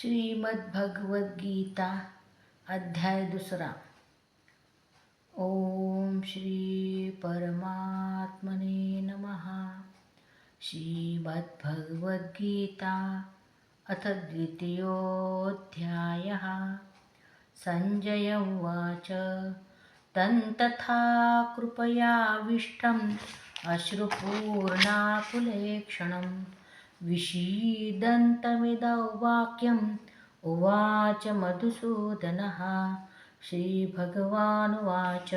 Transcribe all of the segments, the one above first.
श्रीमद्भगवद्गीता अध्याय दुसरा. ओम श्री परमात्मने नमः. श्रीमद्भगवद्गीता अथ द्वितीयोऽध्यायः. सञ्जय उवाच तन्तथा कृपयाविष्टम् अश्रुपूर्णाकुलेक्षणम् विषीदन्तमिदौ वाक्यम् उवाच मधुसूदनः। श्रीभगवानुवाच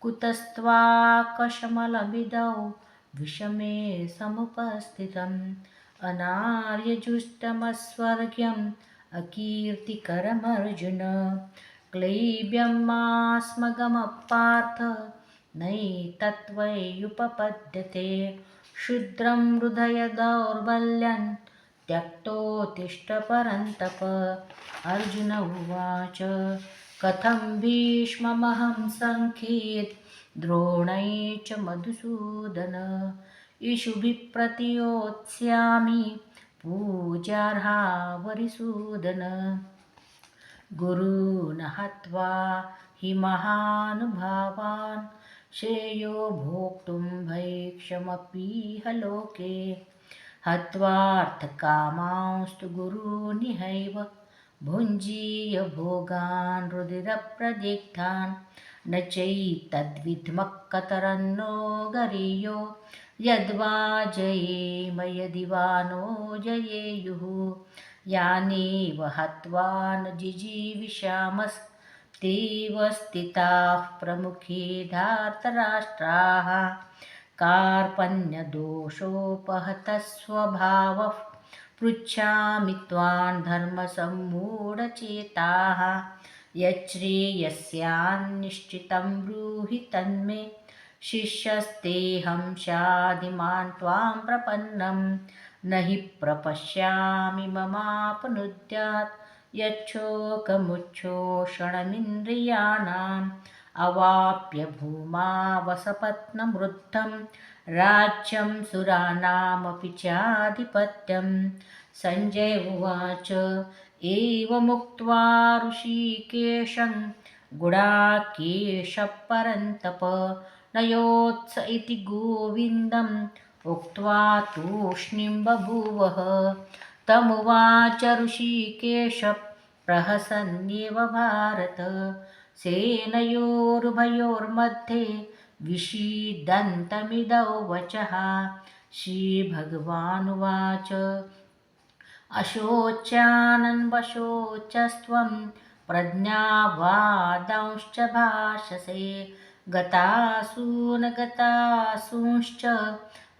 कुतस्त्वाकशमलमिदौ विषमे समुपस्थितम्। अनार्यजुष्टमस्वर्ग्यम् अकीर्तिकरमर्जुन। क्लैब्यं मास्मगमपार्थ नैतत्त्वय्युपपद्यते क्षुद्रं हृदय दौर्बल्यं त्यक्तोत्तिष्ठ अर्जुन उवाच, कथं भीष्ममहं सङ्ख्येत् द्रोणै च मधुसूदन। इषुभिः प्रतियोत्स्यामि पूजार्हा वरिसूदन। गुरून् हत्वा हि महानुभावान् श्रेयो भोक्तुं भैक्षमपीह लोके हत्वार्थकामांस्तु गुरूनिहैव। भुञ्जीय भोगान् रुदिरप्रदिग्धान् न चैतद्विद्मः कतरन्नो गरीयो। यद्वा जयेम यदि वा नो जयेयुः। यानेव हत्वा न जिजीविषामस्तेव स्थिताः प्रमुखे धार्तराष्ट्राः कार्पण्यदोषोपहतः स्वभावः पृच्छामि त्वां धर्मसम्मूढचेताः यच्छ्रेयस्यान्निश्चितं ब्रूहि तन्मे शिष्यस्तेऽहं शाधिमान् त्वां प्रपन्नं न हि प्रपश्यामि ममापनुद्यात् यच्छोकमुच्छोषणमिन्द्रियाणाम् अवाप्य भूमा वसपत्नमृद्धं राज्यं सुराणामपि चाधिपत्यं सञ्जय उवाच। एवमुक्त्वा ऋषिकेशं गुडाकेशपरन्तप नयोत्स इति गोविन्दम् उक्त्वा तूष्णीं बभूवः तमुवाच ऋषिकेश प्रहसन्नेव भारत। सेनयोरुभयोर्मध्ये विषीदन्तमिदौ वचः। श्रीभगवानुवाच। अशोच्यानन्वशोचस्त्वं प्रज्ञावादांश्च भाषसे, गतासून गतासूंश्च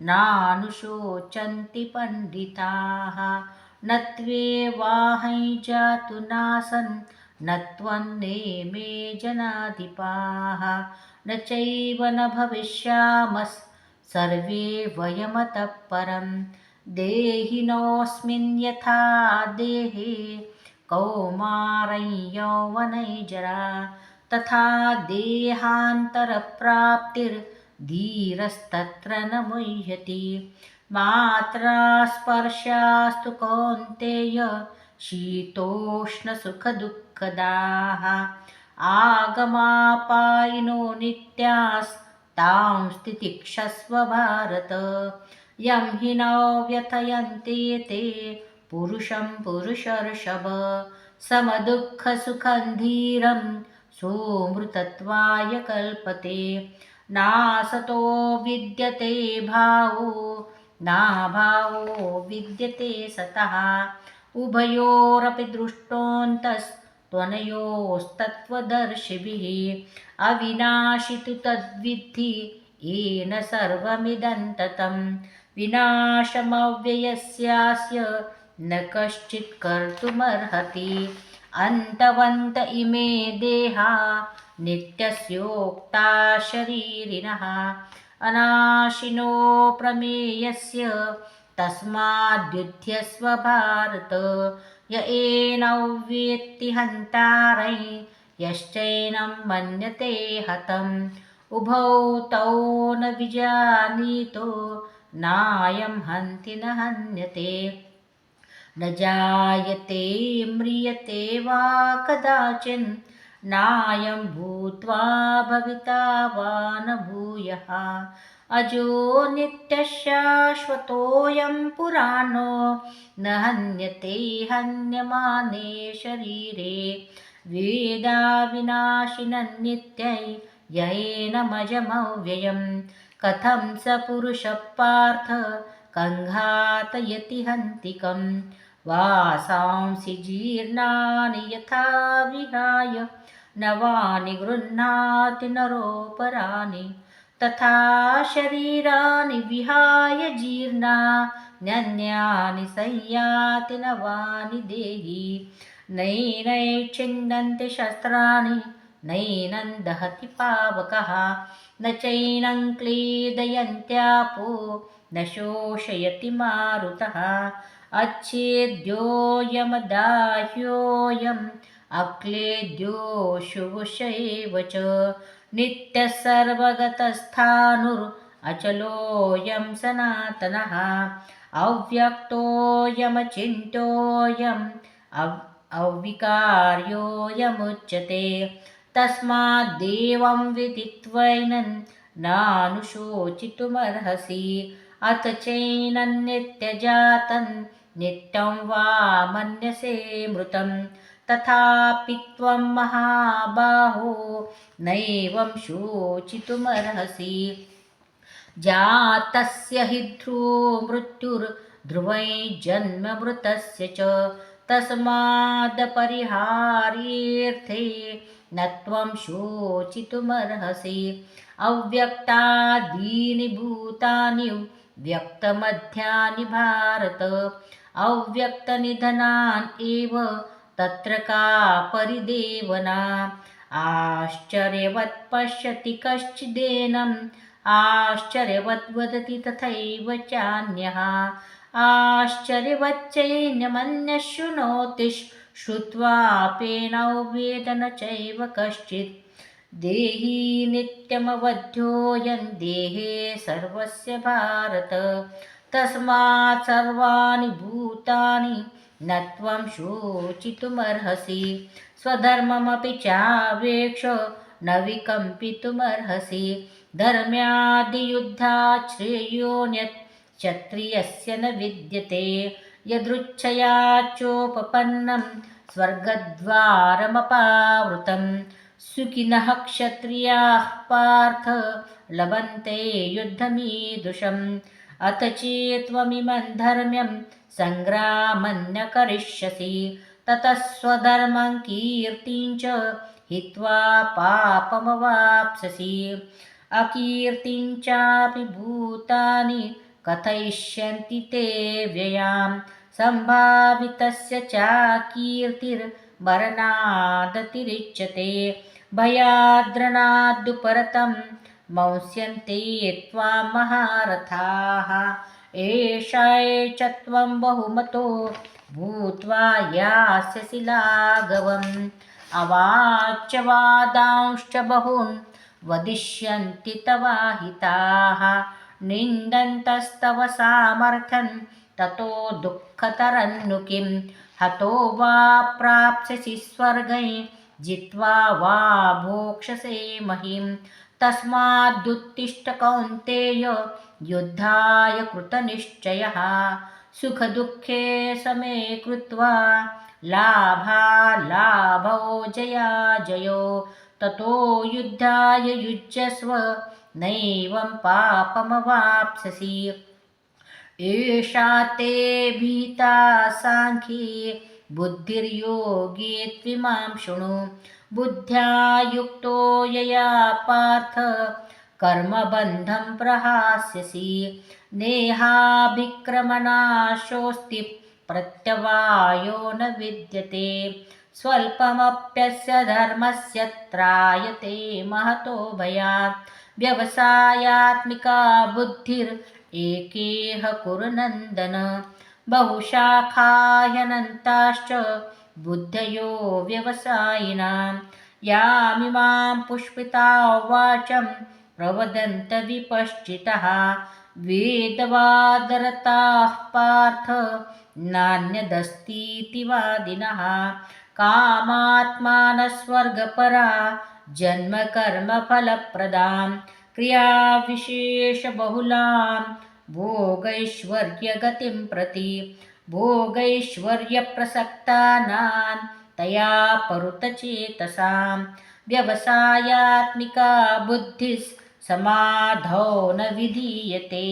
नानुशोचन्ति पण्डिताः। न त्वेवाहै जातु नासन् न त्वन्नेमे जनाधिपाः। न चैव न भविष्यामस् सर्वे वयमतः परं। देहिनोऽस्मिन् यथा देहे कौमारै यौवनैजरा तथा देहान्तरप्राप्तिर्धीरस्तत्र न मुह्यति मात्रा स्पर्शास्तु कौन्तेय शीतोष्णसुखदुःखदाः। आगमापायिनो नित्यास्तां स्थितिक्षस्व भारत। यं हि न व्यथयन्ते ते पुरुषं पुरुषर्षभ। समदुःखसुखं धीरं सोमृतत्वाय कल्पते। नासतो विद्यते भावो नाभावो विद्यते सतः। उभयोरपि दृष्टोऽन्तस्त्वनयोस्तत्त्वदर्शिभिः अविनाशि तु तद्विद्धि, येन सर्वमिदन्ततं विनाशमव्ययस्यास्य न कश्चित् कर्तुमर्हति। अन्तवन्त इमे देहा, नित्यस्योक्ता शरीरिणः। अनाशिनो प्रमेयस्य तस्माद्युध्यस्व भारत य एनौ हन्तारै यश्चैनं मन्यते हतम्। उभौ तौ न विजानीतो नायं हन्ति न हन्यते। न जायते म्रियते वा कदाचिन्। नायं भूत्वा भविता वा न भूयः अजो नित्यशाश्वतोऽयं पुराणो न हन्यते हन्यमाने शरीरे। वेदाविनाशिनन्नित्यै ययेनमजमव्ययं कथं स पुरुषः हन्तिकं वासांसि जीर्णानि यथा विहाय नवानि गृह्णाति नरोपराणि तथा शरीराणि विहाय जीर्णा न्यन्यानि संयाति नवानि देहि। नैनैच्छिन्दन्ति शस्त्राणि नैनं दहति पावकः न चैनं क्लेदयन्त्यापो न शोषयति मारुतः। अच्छेद्योऽयमदाह्योऽयम् अक्लेद्यो शुभुषैव च नित्यः सर्वगतस्थाणुर् अचलोऽयं सनातनः अव्यक्तोऽयमचिन्त्योऽयम् अव् अविकार्योऽयमुच्यते तस्माद्देवं विदित्वैनं नानुशोचितुमर्हसि अथ चैनन्नित्यजातं नित्यं वा मन्यसे मृतं तथापि त्वं महाबाहो नैवं शोचितुमर्हसि। जातस्य हि ध्रुवो जन्ममृतस्य च। तस्मादपरिहार्येऽर्थे न त्वं शोचितुमर्हसि। अव्यक्तादीनि भूतानि, व्यक्तमध्यानि भारत। अव्यक्तनिधनान् एव तत्र का परिदेवना? आश्चर्यवत् पश्यति कश्चिदेनम् आश्चर्यवत् वदति तथैव चान्यः। आश्चर्यवच्चैन्यमन्यः शृणोति। श्रुत्वापेनौ वेद न चैव कश्चित्। देही नित्यमवध्योऽयं देहे सर्वस्य भारत। तस्मात् सर्वाणि भूतानि न त्वं शोचितुमर्हसि। स्वधर्ममपि चावेक्ष न विकम्पितुमर्हसि धर्म्यादियुद्धात् श्रेयोन्यत् क्षत्रियस्य न विद्यते। यदृच्छया चोपपन्नं स्वर्गद्वारमपावृतं सुखिनः क्षत्रियाः पार्थ लभन्ते युद्धमीदृशम्। अथ चेत्त्वमिमं धर्म्यं सङ्ग्रामं न करिष्यसि ततः स्वधर्मं कीर्तिं च हित्वा पापमवाप्स्यसि। अकीर्तिं चापि भूतानि कथयिष्यन्ति ते व्ययां। सम्भावितस्य चाकीर्तिर्मरणादतिरिच्यते। भयाद्रणाद्दुपरतं मंस्यन्ते त्वां महारथाः। एषा च त्वं बहुमतो भूत्वा यास्यसि लाघवम् अवाच्यवादांश्च बहून् वदिष्यन्ति तवाहिताः। निन्दन्तस्तव सामर्थ्यं ततो दुःखतरन्नु किं हतो वा प्राप्स्यसि स्वर्गै जित्वा वा भोक्षसे महीं तस्मादुत्तिष्ठ कौन्तेय, युद्धाय कृतनिश्चयः। सुखदुःखे समे कृत्वा लाभालाभौ जया जयो, ततो युद्धाय युज्यस्व, नैवं पापमवाप्स्यसि। एषा ते भीता साङ्ख्ये, बुद्धिर्योगे त्विमां शृणु। बुद्ध्या युक्तो यया पार्थ। कर्मबन्धं प्रहास्यसि। नेहाभिक्रमणाशोऽस्ति। प्रत्यवायो न विद्यते। स्वल्पमप्यस्य धर्मस्य त्रायते महतो भयात्। व्यवसायात्मिका बुद्धिर्एकेह कुरुनन्दन बहुशाखाह्यनन्ताश्च बुद्धयो व्यवसायिनां। यामिमां पुष्पिता वाचं प्रवदन्तविपश्चितः। वेदवादरताः पार्थ नान्यदस्तीति वादिनः कामात्मानः स्वर्गपरा जन्मकर्मफलप्रदां। क्रियाविशेषबहुलां भोगैश्वर्यगतिं प्रति। भोगैश्वर्यप्रसक्तानां तया परुतचेतसां व्यवसायात्मिका बुद्धिस्समाधौ न विधीयते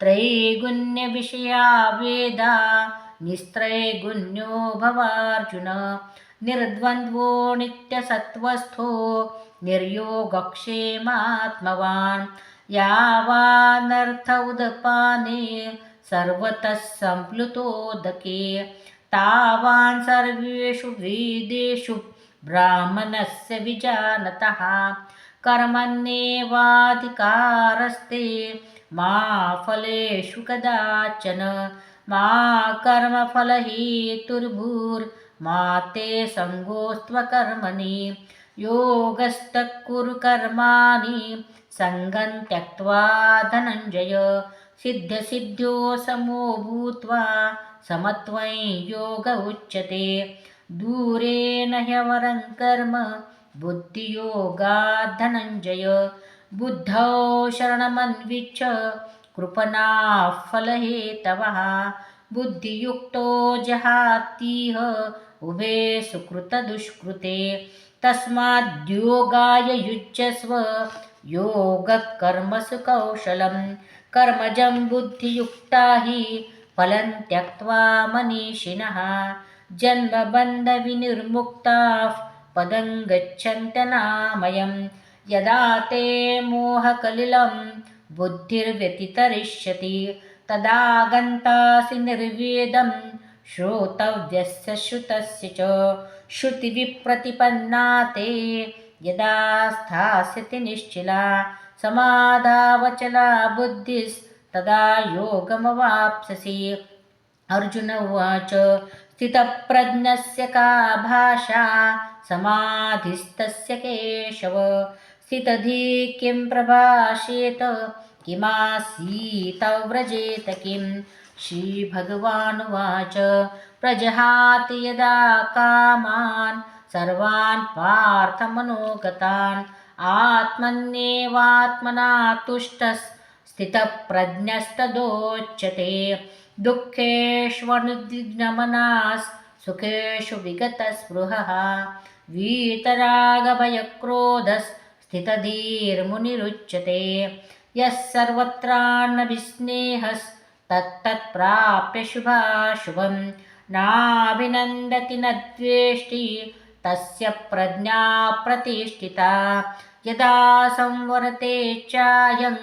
त्रैगुण्यविषया वेदा निस्त्रैगुण्यो भवार्जुन निर्द्वन्द्वो नित्यसत्त्वस्थो निर्योगक्षेमात्मवान्। यावानर्थ उदपाने सर्वतः सम्प्लुतोदके तावान् सर्वेषु वेदेषु ब्राह्मणस्य विजानतः। कर्मण्येवाधिकारस्ते मा फलेषु कदाचन। मा कर्मफलहेतुर्भूर्मा ते सङ्गोस्त्वकर्मणि योगस्तः कुरु कर्माणि सङ्गं त्यक्त्वा धनञ्जय। सिद्धसिद्ध्यो समो भूत्वा समत्वं योग उच्यते। दूरेण ह्यवरं कर्म बुद्धियोगात् धनञ्जय बुद्धौ शरणमन्विच्छ कृपणाः फलहेतवः बुद्धियुक्तो जहातीह उभे सुकृतदुष्कृते। तस्माद्योगाय युज्यस्व, योगकर्मसु कौशलं कर्मजं बुद्धियुक्ता हि फलं त्यक्त्वा मनीषिणः। जन्मबन्धविनिर्मुक्ताः पदं गच्छन्त्यनामयं यदा ते मोहकलिलं बुद्धिर्व्यतितरिष्यति तदा गन्तासि निर्वेदं श्रोतव्यस्य श्रुतस्य च। श्रुतिविप्रतिपन्ना ते यदा स्थास्यति निश्चिला समाधावचला बुद्धिस्तदा योगमवाप्स्यसि अर्जुन उवाच स्थितप्रज्ञस्य का भाषा? समाधिस्तस्य केशव। स्थितधी किं प्रभाषेत? किमासीत व्रजेत किं? श्रीभगवानुवाच प्रजहाति यदा कामान् सर्वान् पार्थमनोगतान् आत्मन्येवात्मना तुष्टस्थितप्रज्ञस्तदोच्यते दुःखेष्वनुद्विग्नमनास् सुखेषु विगतस्पृहः। वीतरागभयक्रोधस्थितधीर्मुनिरुच्यते यः सर्वत्रान्नभिस्नेहस्तत्तत्प्राप्य शुभाशुभं नाभिनन्दति न द्वेष्टि तस्य प्रज्ञा प्रतिष्ठिता यदा संवरते चायं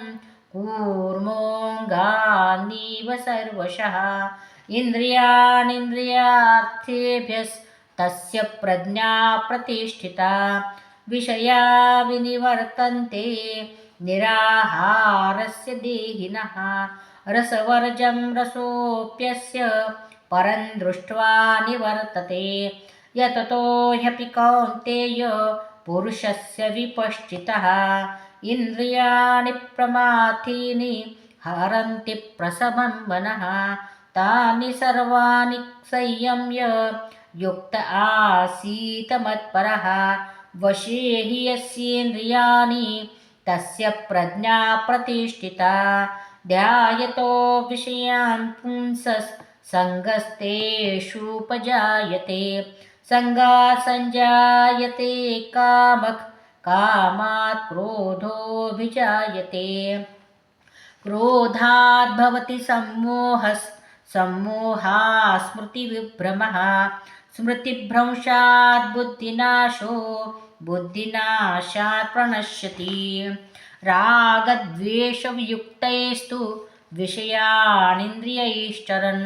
कूर्मोऽङ्गानीव सर्वशः। इन्द्रियाणिन्द्रियार्थेभ्यस्तस्य प्रज्ञा प्रतिष्ठिता। विषया विनिवर्तन्ते निराहारस्य देहिनः। रसवर्जं रसोऽप्यस्य परं दृष्ट्वा निवर्तते। यततो ह्यपि कौन्तेय पुरुषस्य विपश्चितः इन्द्रियाणि प्रमाथीनि हरन्ति प्रसभं मनः। तानि सर्वाणि संयम्य युक्त आसीत मत्परः। वशे हि यस्येन्द्रियाणि तस्य प्रज्ञा प्रतिष्ठिता। ध्यायतो विषयान् पुंसस्सङ्गस्तेषुपजायते सङ्गात् सञ्जायते कामः कामात् क्रोधोऽभिजायते। क्रोधात् भवति सम्मोहस् सम्मोहात् स्मृतिविभ्रमः स्मृतिभ्रंशात् बुद्धिनाशो बुद्धिनाशात् प्रणश्यति। रागद्वेषवियुक्तैस्तु विषयानिन्द्रियैश्चरन्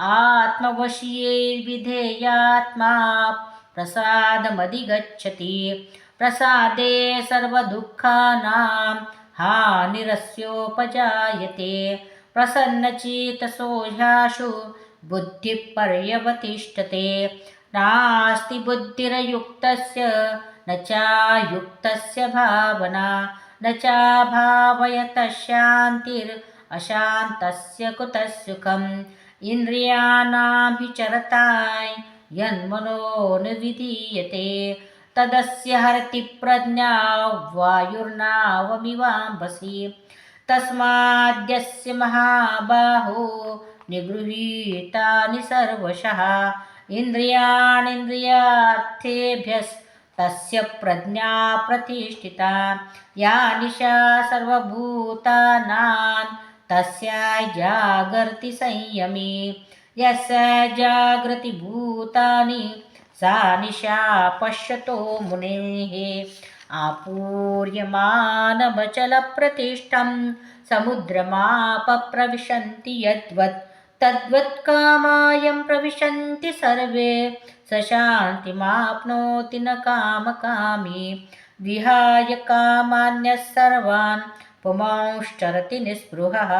आत्मवशीयैर्विधेयात्मा प्रसादमधिगच्छति। प्रसादे सर्वदुःखानां हानिरस्योपजायते। प्रसन्नचेतसो ह्याशु बुद्धिः पर्यवतिष्ठते नास्ति बुद्धिरयुक्तस्य न चायुक्तस्य भावना। न चाभावयतः शान्तिरशान्तस्य कुतः सुखं इन्द्रियाणां हि चरताय यन्मनो न विधीयते तदस्य हरति प्रज्ञा वायुर्नावमिवाम्भसि। तस्माद्यस्य महाबाहो निगृहीतानि सर्वशः। इन्द्रियाणीन्द्रियार्थेभ्यस्तस्य प्रज्ञा प्रतिष्ठिता। या निशा सर्वभूतानां तस्या जागर्ति संयमी, यस्य जागृति भूतानि, सा निशा पश्यतो मुनेः। आपूर्यमानमचलप्रतिष्ठं समुद्रमापप्रविशन्ति यद्वत्, तद्वत् कामायं प्रविशन्ति सर्वे। स शान्तिमाप्नोति न कामकामी, विहाय कामान्यः सर्वान्। पुमांश्चरति निःस्पृहः।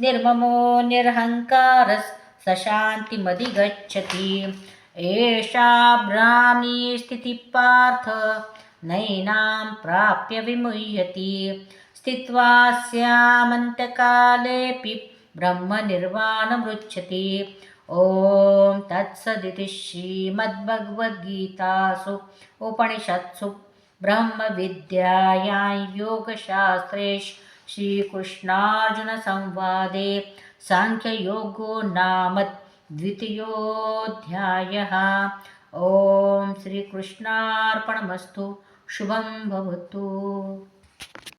निर्ममो निरहङ्कारस् स शान्तिमधिगच्छति एषा ब्राह्मी स्थितिपार्थ नैनां प्राप्य विमुह्यति। स्थित्वा स्यामन्तकालेऽपि ब्रह्मनिर्वाणमृच्छति। ॐ तत्सदिति श्रीमद्भगवद्गीतासु उपनिषत्सु। ब्रह्मविद्यायां योगशास्त्रे श्रीकृष्णार्जुनसंवादे साङ्ख्ययोगो नाम द्वितीयोऽध्यायः ॐ श्रीकृष्णार्पणमस्तु शुभं भवतु